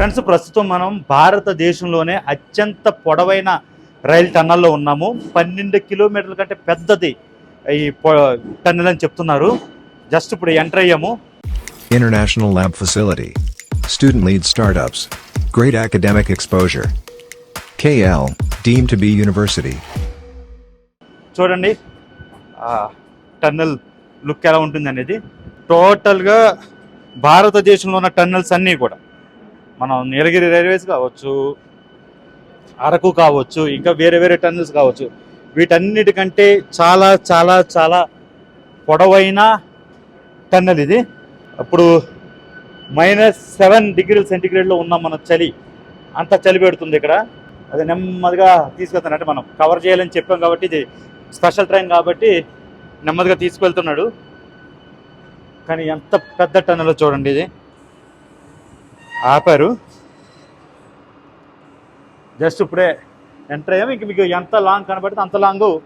Friends ప్రస్తుతం మనం భారతదేశంలోనే అత్యంత పొడవైన రైలు టన్నల్లో ఉన్నాము పన్నెండు కిలోమీటర్ల కంటే పెద్దది ఈ టన్నెల్ అని చెప్తున్నారు జస్ట్ ఇప్పుడు ఎంటర్ అయ్యాము International Lab Facility. Student lead startups. Great academic exposure. KL, deemed to be university. చూడండి టన్నెల్ లుక్ ఎలా ఉంటుంది అనేది టోటల్గా భారతదేశంలో ఉన్న టన్నెల్స్ అన్నీ కూడా మనం నీలగిరి రైల్వేస్ కావచ్చు అరకు కావచ్చు ఇంకా వేరే వేరే టన్నెల్స్ కావచ్చు. వీటన్నిటికంటే చాలా చాలా చాలా పొడవైన టన్నెల్ ఇది. అప్పుడు మైనస్ సెవెన్ డిగ్రీల సెంటిగ్రేడ్లో ఉన్న మన చలి అంత చలి పెడుతుంది ఇక్కడ. అది నెమ్మదిగా తీసుకెళ్తాను అంటే మనం కవర్ చేయాలని చెప్పాం కాబట్టి ఇది స్పెషల్ ట్రైన్ కాబట్టి నెమ్మదిగా తీసుకెళ్తున్నాడు. కానీ ఎంత పెద్ద టన్నెల్ చూడండి ఇది. ఆపారు. జస్ట్ ఇప్పుడే ఎంటర్ అయ్యాము ఇంక మీకు ఎంత లాంగ్ కనబడితే అంత లాంగ్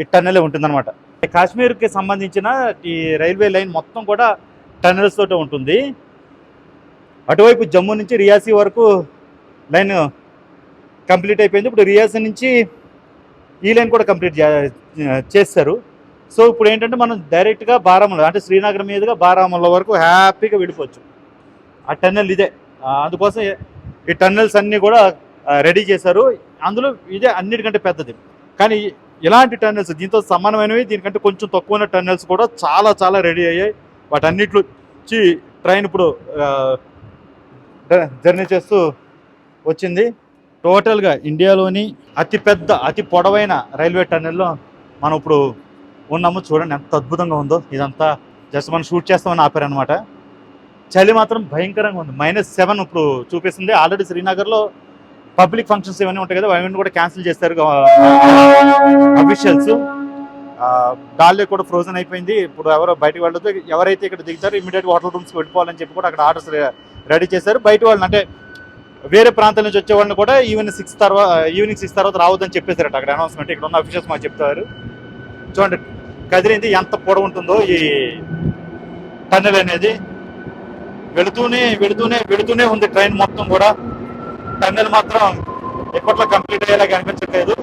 ఈ టన్నెలే ఉంటుందన్నమాట. కాశ్మీర్కి సంబంధించిన ఈ రైల్వే లైన్ మొత్తం కూడా టన్నెల్స్ తోటే ఉంటుంది. అటువైపు జమ్మూ నుంచి రియాసీ వరకు లైన్ కంప్లీట్ అయిపోయింది. ఇప్పుడు రియాసీ నుంచి ఈ లైన్ కూడా కంప్లీట్ చే- చేస్తారు. సో ఇప్పుడు ఏంటంటే మనం డైరెక్ట్గా బారాముల అంటే శ్రీనగర్ మీదుగా బారాముల వరకు హ్యాపీగా వెళ్ళిపోవచ్చు. ఆ టన్నెల్ ఇదే. అందుకోసం ఈ టన్నెల్స్ అన్నీ కూడా రెడీ చేశారు. అందులో ఇదే అన్నిటికంటే పెద్దది. కానీ ఇలాంటి టన్నెల్స్ దీంతో సమానమైనవి దీనికంటే కొంచెం తక్కువ టన్నెల్స్ కూడా చాలా చాలా రెడీ అయ్యాయి. వాటన్నిటిలో వచ్చి ట్రైన్ ఇప్పుడు జర్నీ చేస్తూ వచ్చింది. టోటల్గా ఇండియాలోని అతిపెద్ద అతి పొడవైన రైల్వే టన్నెల్లో మనం ఇప్పుడు ఉన్నాము. చూడండి ఎంత అద్భుతంగా ఉందో. ఇదంతా జస్ట్ మనం షూట్ చేస్తామని ఆపారనమాట చలి మాత్రం భయంకరంగా ఉంది. మైనస్ సెవెన్ ఇప్పుడు చూపిస్తుంది. ఆల్రెడీ శ్రీనగర్లో పబ్లిక్ ఫంక్షన్స్ ఇవన్నీ ఉంటాయి కదా అవన్నీ కూడా క్యాన్సిల్ చేస్తారు అఫీషియల్స్ డాల్లే కూడా ఫ్రోజన్ అయిపోయింది. ఇప్పుడు ఎవరు బయటకు వెళ్ళదు ఎవరైతే ఇక్కడ దిగుతారో ఇమీడియట్గా హోటల్ రూమ్స్కి వెళ్ళిపోవాలని చెప్పి కూడా అక్కడ ఆర్డర్స్ రెడీ చేశారు. బయట వాళ్ళని అంటే వేరే ప్రాంతాల నుంచి వచ్చే వాళ్ళని కూడా ఈవినింగ్ సిక్స్ తర్వాత ఈవినింగ్ సిక్స్ తర్వాత రావద్దని చెప్పేశారట అక్కడ అనౌన్స్మెంట్ ఇక్కడ ఉన్న అఫీషియల్స్ మాకు చెప్తారు. చూడండి కదిలింది ఎంత పొడవు ఉంటుందో ఈ టన్నెల్ అనేది. వెళుతూనే వెళుతూనే వెళుతూనే ఉంది ట్రైన్ మొత్తం కూడా. టన్నెల్ మాత్రం ఎప్పట్లో కంప్లీట్ అయ్యేలాగా అనిపించట్లేదు.